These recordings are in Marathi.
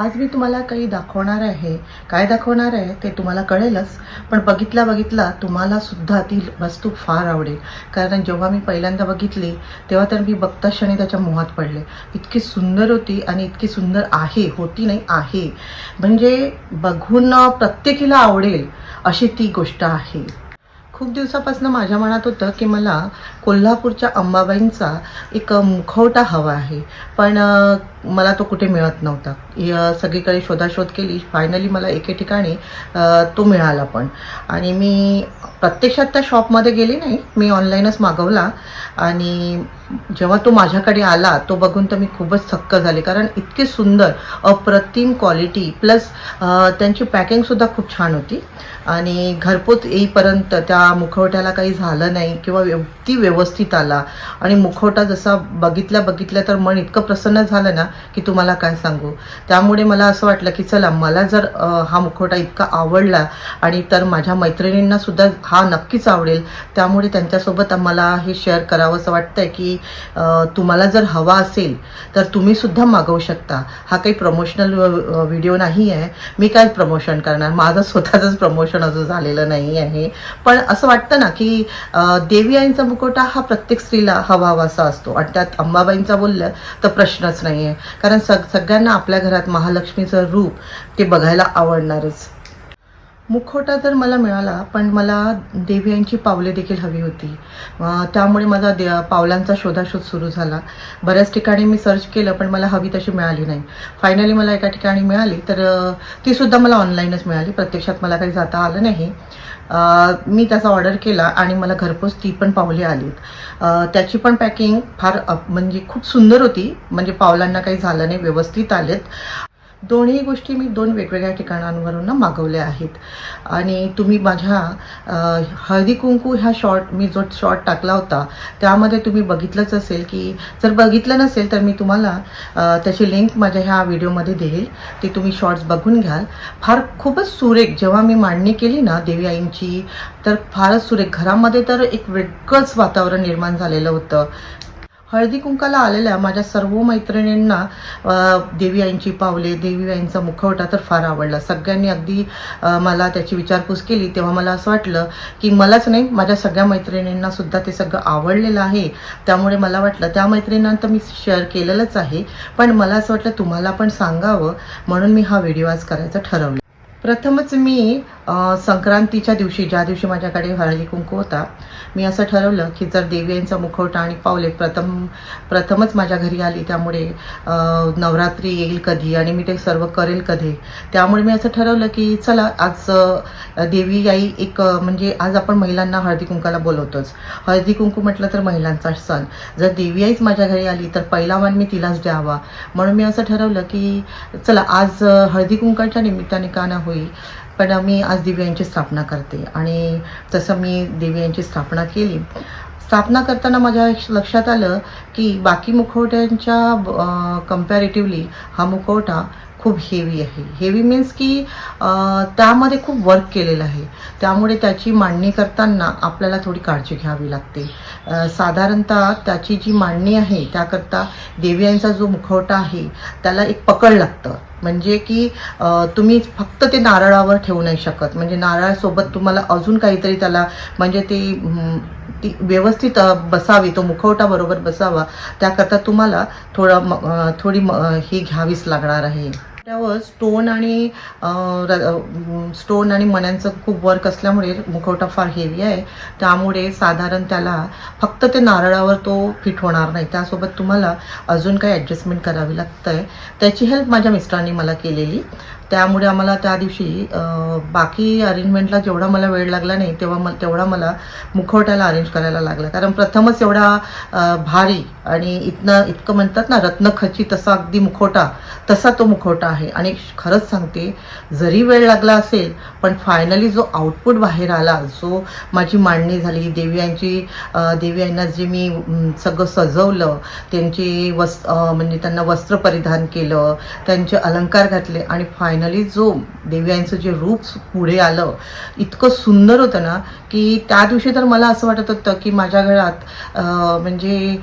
आज मी तुम्हाला काही दाखवणार आहे. काय दाखवणार आहे ते तुम्हाला कळेलच पण बघितला बघितला तुम्हाला सुद्धा ती वस्तू फार आवडेल. कारण जेव्हा मी पहिल्यांदा बघितली तेव्हा तर मी बघता क्षणी त्याच्या मोहात पडले. इतकी सुंदर होती आणि इतकी सुंदर आहे होती नाही आहे. म्हणजे बघून प्रत्येकीला आवडेल अशी ती गोष्ट आहे. खूप दिवसापासून माझ्या मनात होतं की मला कोल्हापूरच्या अंबाबाईंचा एक मुखवटा हवा आहे. पण मला तो कुठे मिळत नव्हता. सगळीकडे शोधाशोध केली. फायनली मला एके ठिकाणी तो मिळाला पण. आणि मी प्रत्यक्षात त्या शॉपमध्ये गेली नाही. मी ऑनलाईनच मागवला. आणि जेव्हा तो माझ्याकडे आला तो बघून तर मी खूपच थक्क झाले. कारण इतकी सुंदर अप्रतिम क्वालिटी प्लस त्यांची पॅकिंगसुद्धा खूप छान होती. आणि घरपोच येईपर्यंत त्या मुखवट्याला काही झालं नाही किंवा अगदी व्यवस्थित आला. आणि मुखवटा जसा बघितल्या बघितल्या तर मन इतकं प्रसन्न झालं ना की तुम्हाला काय सांगू? त्यामुळे मला असं वाटलं की चला मला जर हा मुखवटा इतका आवडला आणि तर माझ्या मैत्रिणींना सुद्धा हा नक्कीच आवडेल. त्यामुळे त्यांच्यासोबत मला हे शेअर करावं असं वाटतंय की तुम्हाला जर हवा असेल तर तुम्ही सुद्धा मागवू शकता. हा काही प्रमोशनल व्हिडिओ नाही आहे मी काय प्रमोशन करणार? माझं स्वतःचंच प्रमोशन अजून झालेलं नाही आहे. पण असं वाटतं ना की देवी आईंचा मुखवटा हा प्रत्येक स्त्रीला हवा हवासा असतो. आणि त्यात अंबाबाईंचा बोललं तर प्रश्नच नाही आहे कारण सग सगळ्यांना आपल्या घरात महालक्ष्मीचं रूप ते बघायला आवडणारच. मुखवटा तर मला मिळाला पण मला देवी यांची पावले देखील हवी होती. त्यामुळे माझा दे पावलांचा शोधाशोध सुरू झाला. बऱ्याच ठिकाणी मी सर्च केलं पण मला हवी तशी मिळाली नाही. फायनली मला एका ठिकाणी मिळाली तर तीसुद्धा ती सुद्धा मला ऑनलाईनच मिळाली. प्रत्यक्षात मला काही जाता आलं नाही. मी त्याचा ऑर्डर केला आणि मला घरपोच ती पण पावले आलीत त्याची पण पॅकिंग फार म्हणजे खूप सुंदर होती. म्हणजे पावलांना काही झालं नाही व्यवस्थित आलेत. दोन्ही गोष्टी मी दोन वेगवेगळ्या ठिकाणांवरून मागवल्या आहेत. आणि तुम्ही माझ्या हळदी कुंकू ह्या शॉर्ट मी जो शॉर्ट टाकला होता त्यामध्ये तुम्ही बघितलंच असेल की जर बघितलं नसेल तर मी तुम्हाला त्याची लिंक माझ्या ह्या व्हिडिओमध्ये देईल. ते तुम्ही शॉर्ट्स बघून घ्याल. फार खूपच सुरेख जेव्हा मी मांडणी केली ना देवी आईंची तर फारच सुरेख. घरामध्ये तर एक वेगळंच वातावरण निर्माण झालेलं होतं. हळदी कुंकाला आलेल्या माझ्या सर्व मैत्रिणींना देवी आईंची पावले देवी आईंचा मुखवटा तर फार आवडला. सगळ्यांनी अगदी मला त्याची विचारपूस केली. तेव्हा मला असं वाटलं की मलाच नाही माझ्या सगळ्या मैत्रिणींना सुद्धा ते सगळं आवडलेलं आहे. त्यामुळे मला वाटलं त्या मैत्रिणींना तर मी शेअर केलेलंच आहे. पण मला असं वाटलं तुम्हाला पण सांगावं. म्हणून मी हा व्हिडिओ आज करायचा ठरवलं. प्रथमच मी संक्रांतीच्या दिवशी ज्या दिवशी माझ्याकडे हळदी कुंकू होता मी असं ठरवलं की जर देवी यांचा मुखवटा आणि पावले प्रथम प्रथमच माझ्या घरी आली त्यामुळे नवरात्री येईल कधी आणि मी ते सर्व करेल कधी त्यामुळे मी असं ठरवलं की चला आज देवी आई एक म्हणजे आज आपण महिलांना हळदी कुंकाला बोलवतोच. हळदी कुंकू म्हटलं तर महिलांचा सण. जर देवी आईच माझ्या घरी आली तर पहिला मान मी तिलाच द्यावा. म्हणून मी असं ठरवलं की चला आज हळदी कुंकाच्या निमित्ताने का ना होईल. पण मी आज दिव्यांची स्थापना करते. आणि तसं मी दिव्यांची स्थापना केली. स्थापना करताना माझ्या लक्षात आलं की बाकी मुखवट्यांच्या कम्पॅरेटिव्हली हा मुखवटा खूप हेवी आहे. हेवी मीन्स की त्यामध्ये खूप वर्क केलेलं आहे. त्यामुळे त्याची मांडणी करताना आपल्याला थोडी काळजी घ्यावी लागते. साधारणतः त्याची जी मांडणी आहे त्याकरता देवयांचा जो मुखवटा आहे त्याला एक पकड लागतं. म्हणजे की तुम्ही फक्त ते नारळावर ठेवू नाही शकत. म्हणजे नारळासोबत तुम्हाला अजून काहीतरी त्याला म्हणजे ते ती व्यवस्थित बसावी तो मुखवटा बरोबर बसावा त्याकरता तुम्हाला थोडं म- थोडी म- ही घ्यावीच लागणार आहे. त्यावर स्टोन आणि स्टोन आणि मण्यांचं खूप वर्क असल्यामुळे मुखवटा फार हेवी आहे. त्यामुळे साधारण त्याला फक्त ते नारळावर तो फिट होणार नाही. त्यासोबत तुम्हाला अजून काही ॲडजस्टमेंट करावी लागतंय. त्याची हेल्प माझ्या मिस्टरांनी मला केलेली. त्यामुळे आम्हाला त्या दिवशी बाकी अरेंजमेंटला जेवढा मला वेळ लागला नाही तेव्हा मला तेवढा मला मुखवट्याला अरेंज करायला लागला. कारण प्रथमच एवढा भारी आणि इथनं इतकं म्हणतात ना रत्नखची तसा अगदी मुखवटा तसा तो मुखवटा आहे. आणि खरंच सांगते जरी वेळ लागला असेल पण फायनली जो आउटपुट बाहेर आला जो माझी मांडणी झाली देवीयांची देवीयांना जे मी सगळं सजवलं त्यांची वस् म्हणजे त्यांना वस्त्र परिधान केलं त्यांचे अलंकार घातले आणि फायनल फायनली जो देवी जे रूप पुढे आलं इतकं सुंदर होतं ना की त्या दिवशी तर मला असं वाटत होतं की माझ्या घरात म्हणजे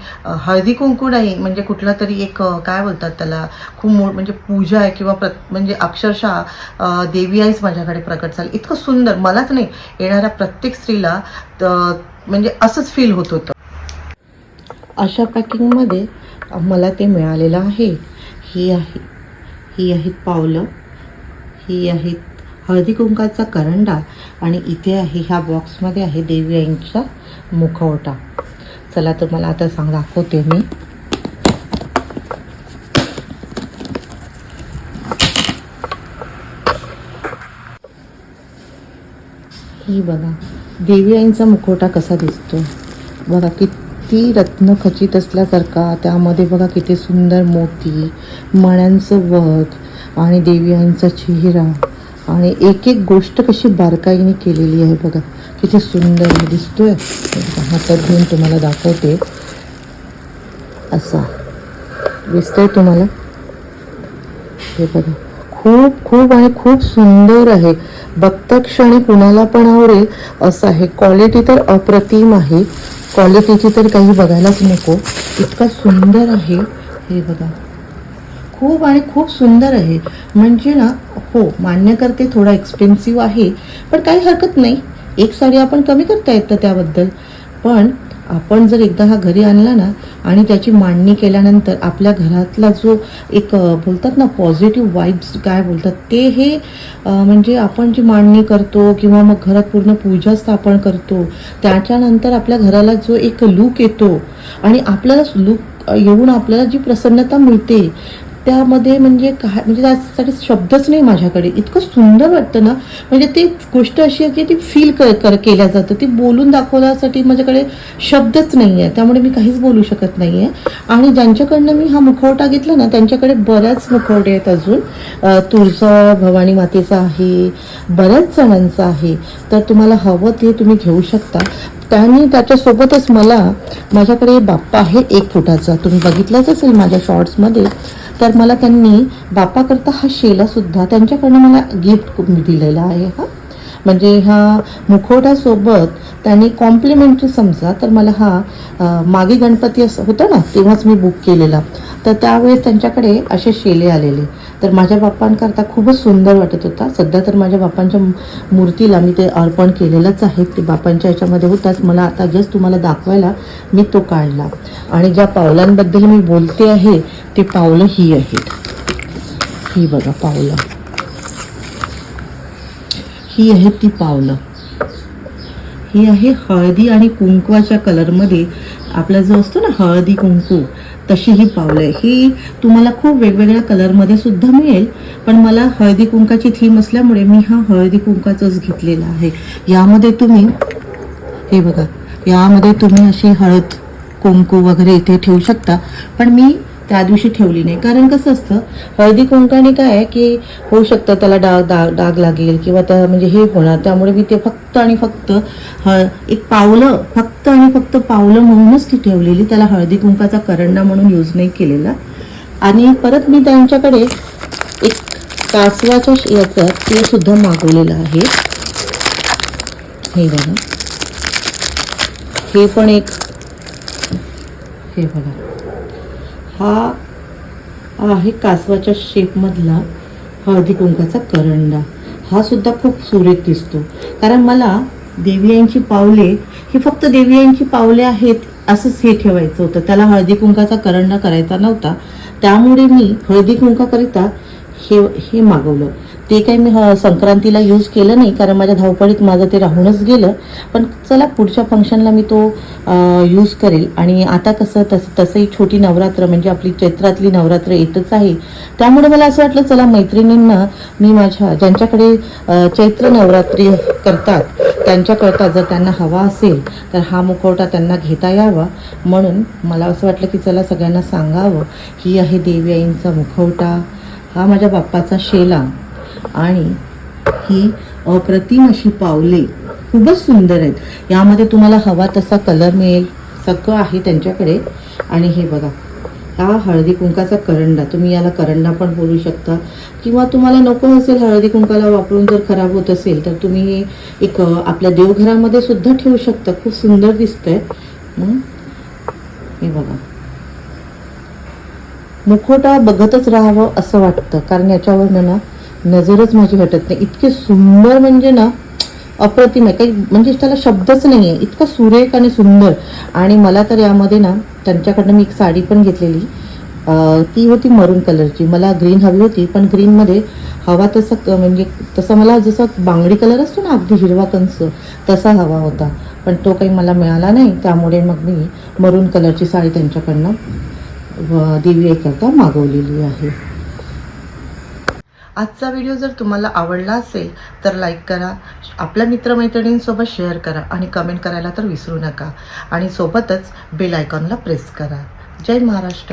हळदी कुंकू नाही म्हणजे कुठला तरी एक काय बोलतात त्याला खूप मो म्हणजे पूजा आहे किंवा प्र म्हणजे अक्षरशः देवी आईच माझ्याकडे प्रकट झाली. इतकं सुंदर मलाच नाही येणाऱ्या प्रत्येक स्त्रीला म्हणजे असंच फील होत होतं. अशा पॅकिंगमध्ये मला ते मिळालेलं आहे. ही आहे ही आहेत पावलं. ही आहेत हळदी कुंकाचा करंडा आणि इथे आहे ह्या बॉक्समध्ये आहे देवी आईंचा मुखवटा. चला तर मला आता सांग दाखवते मी. ही बघा देवी आईंचा मुखवटा कसा दिसतो बघा किती रत्न खचित असल्यासारखा त्यामध्ये बघा किती सुंदर मोती मण्यांचं वग आणि देवी चेहरा आणि एक एक गोष्ट कशी बारकाईने केलेली आहे बघा. किती सुंदर दिसतोय. हातात घेऊन तुम्हाला दाखवते. असा. दिसतोय तुम्हाला? हे बघा. खूप खूप आणि खूप सुंदर आहे. बघता क्षणी कुणाला पण आवडेल असं आहे. क्वालिटी तर अप्रतिम आहे. क्वालिटीची तर काही बघायलाच नको. इतका सुंदर आहे. हे बघा. खूप आणि खूप सुंदर आहे. म्हणजे ना हो मान्य करते थोडा एक्सपेन्सिव्ह आहे पण काही हरकत नाही. एक साडी आपण कमी करता येतं त्याबद्दल. पण आपण जर एकदा हा घरी आणला ना आणि त्याची मांडणी केल्यानंतर आपल्या घरातला जो एक बोलतात ना पॉझिटिव्ह वाईब्स काय बोलतात ते हे म्हणजे आपण जी मांडणी करतो किंवा मग घरात पूर्ण पूजा स्थापन करतो त्याच्यानंतर आपल्या घराला जो एक लूक येतो आणि आपल्याला लूक येऊन आपल्याला जी प्रसन्नता मिळते त्यामध्ये म्हणजे काय म्हणजे त्यासाठी शब्दच नाही माझ्याकडे. इतकं सुंदर वाटतं ना. म्हणजे ती गोष्ट अशी आहे की ती फील कर कर केल्या जातं. ती बोलून दाखवण्यासाठी माझ्याकडे शब्दच नाही आहे त्यामुळे मी काहीच बोलू शकत नाही आहे आणि ज्यांच्याकडनं मी हा मुखवटा घेतला ना त्यांच्याकडे बऱ्याच मुखवटे आहेत अजून. तुळजा भवानी मातेचा आहे बऱ्याच जणांचा आहे. तर तुम्हाला हवं ते तुम्ही घेऊ शकता. त्याने त्याच्यासोबतच मला माझ्याकडे बाप्पा आहे एक फुटाचा. तुम्ही बघितलंच असेल माझ्या शॉर्ट्समध्ये तर मला त्यांनी बाप्पाकरता हा शेलासुद्धा त्यांच्याकडनं मला गिफ्ट दिलेला आहे हा. म्हणजे हा मुखवट्यासोबत त्यांनी कॉम्प्लिमेंटरी समजा तर मला हा मागे गणपती असं होतं ना तेव्हाच मी बुक केलेला. तर त्यावेळेस त्यांच्याकडे असे शेले आलेले. तर माझ्या बाप्पांकरता खूपच सुंदर वाटत होता. सध्या तर माझ्या बाप्पांच्या मूर्तीला मी ते अर्पण केलेलंच आहे. ते बाप्पांच्या याच्यामध्ये होताच मला आता जस्ट तुम्हाला दाखवायला मी तो काढला. आणि ज्या पावलांबद्दल मी बोलते आहे ते पावलं ही आहेत. ही बघा पावलं. ही आहेत ती पावलं. ही आहे हळदी आणि कुंकवाच्या कलरमध्ये आपला जो असतो ना हळदी कुंकू तशी ही पावलं आहे. ही तुम्हाला खूप वेगवेगळ्या कलरमध्ये सुद्धा मिळेल पण मला हळदी कुंकाची थीम असल्यामुळे मी हा हळदी कुंकाचाच घेतलेला आहे. यामध्ये तुम्ही हे बघा यामध्ये तुम्ही अशी हळद कुंकू वगैरे इथे ठेवू शकता. पण मी त्या दिवशी ठेवली नाही. कारण कसं असतं हळदी कुंकाने काय आहे की होऊ शकतं त्याला डाग डाग डाग लागेल किंवा त्या म्हणजे हे होणार. त्यामुळे मी ते फक्त आणि फक्त हळ एक पावलं फक्त आणि फक्त पावलं म्हणूनच ती ठेवलेली. त्याला हळदी कुंकाचा करंडा म्हणून यूज नाही केलेला. आणि परत मी त्यांच्याकडे एक कासवाच्या याचं ते सुद्धा मागवलेलं आहे. हे बघा. हे पण एक हे बघा. हा आहे कासवाच्या शेपमधला हळदी कुंकाचा करंडा. हा सुद्धा खूप सुरेख दिसतो. कारण मला देवियांची पावले ही फक्त देवियांची पावले आहेत असंच हे ठेवायचं होतं. त्याला हळदी कुंकाचा करंडा करायचा नव्हता. त्यामुळे मी हळदी कुंकाकरिता हे हे मागवलं. ते काही मी संक्रांतीला यूज केलं नाही कारण माझ्या धावपळीत माझं ते राहूनच गेलं. पण चला पुढच्या फंक्शनला मी तो यूज करेल. आणि आता कसं तसं तसंही छोटी नवरात्र म्हणजे आपली चैत्रातली नवरात्र येतच आहे. त्यामुळे मला असं वाटलं चला मैत्रिणींना मी माझ्या ज्यांच्याकडे चैत्र नवरात्री करतात त्यांच्याकरता जर त्यांना हवा असेल तर हा मुखवटा त्यांना घेता यावा. म्हणून मला असं वाटलं की चला सगळ्यांना सांगावं ही आहे देवी आईंचा मुखवटा. हा माझ्या बाप्पाचा शेला. आणि ही अप्रतिम अशी पावले खूपच सुंदर आहेत. यामध्ये तुम्हाला हवा तसा कलर मिळेल. सगळं आहे त्यांच्याकडे. आणि हे बघा हा हळदी कुंकाचा करंडा. तुम्ही याला करंडा पण बोलू शकता. किंवा तुम्हाला नको असेल हळदी कुंकाला वापरून जर खराब होत असेल तर तुम्ही हे एक आपल्या देवघरामध्ये सुद्धा ठेवू शकता. खूप सुंदर दिसतंय. हे बघा. मुखवटा बघतच राहावं असं वाटतं. कारण याच्यावर ना नजरच माझी हटत नाही. इतके सुंदर म्हणजे ना अप्रतिम आहे. काही म्हणजे त्याला शब्दच नाही आहे इतका सुरेख आणि सुंदर. आणि मला तर यामध्ये ना त्यांच्याकडनं मी एक साडी पण घेतलेली. ती होती मरून कलरची मला ग्रीन हवी होती पण ग्रीनमध्ये हवा तसा क- म्हणजे तसा मला जसा बांगडी कलर असतो ना अगदी हिरवा कंस तसा हवा होता. पण तो काही मला मिळाला नाही. त्यामुळे मग मी मरून कलरची साडी त्यांच्याकडनं दिव्येकरता मागवलेली आहे. आजचा व्हिडिओ जर तुम्हाला आवडला असेल तर लाईक करा. आपल्या मित्रमैत्रिणींसोबत शेअर करा आणि कमेंट करायला तर विसरू नका. आणि सोबतच बेल आयकॉनला प्रेस करा. जय महाराष्ट्र.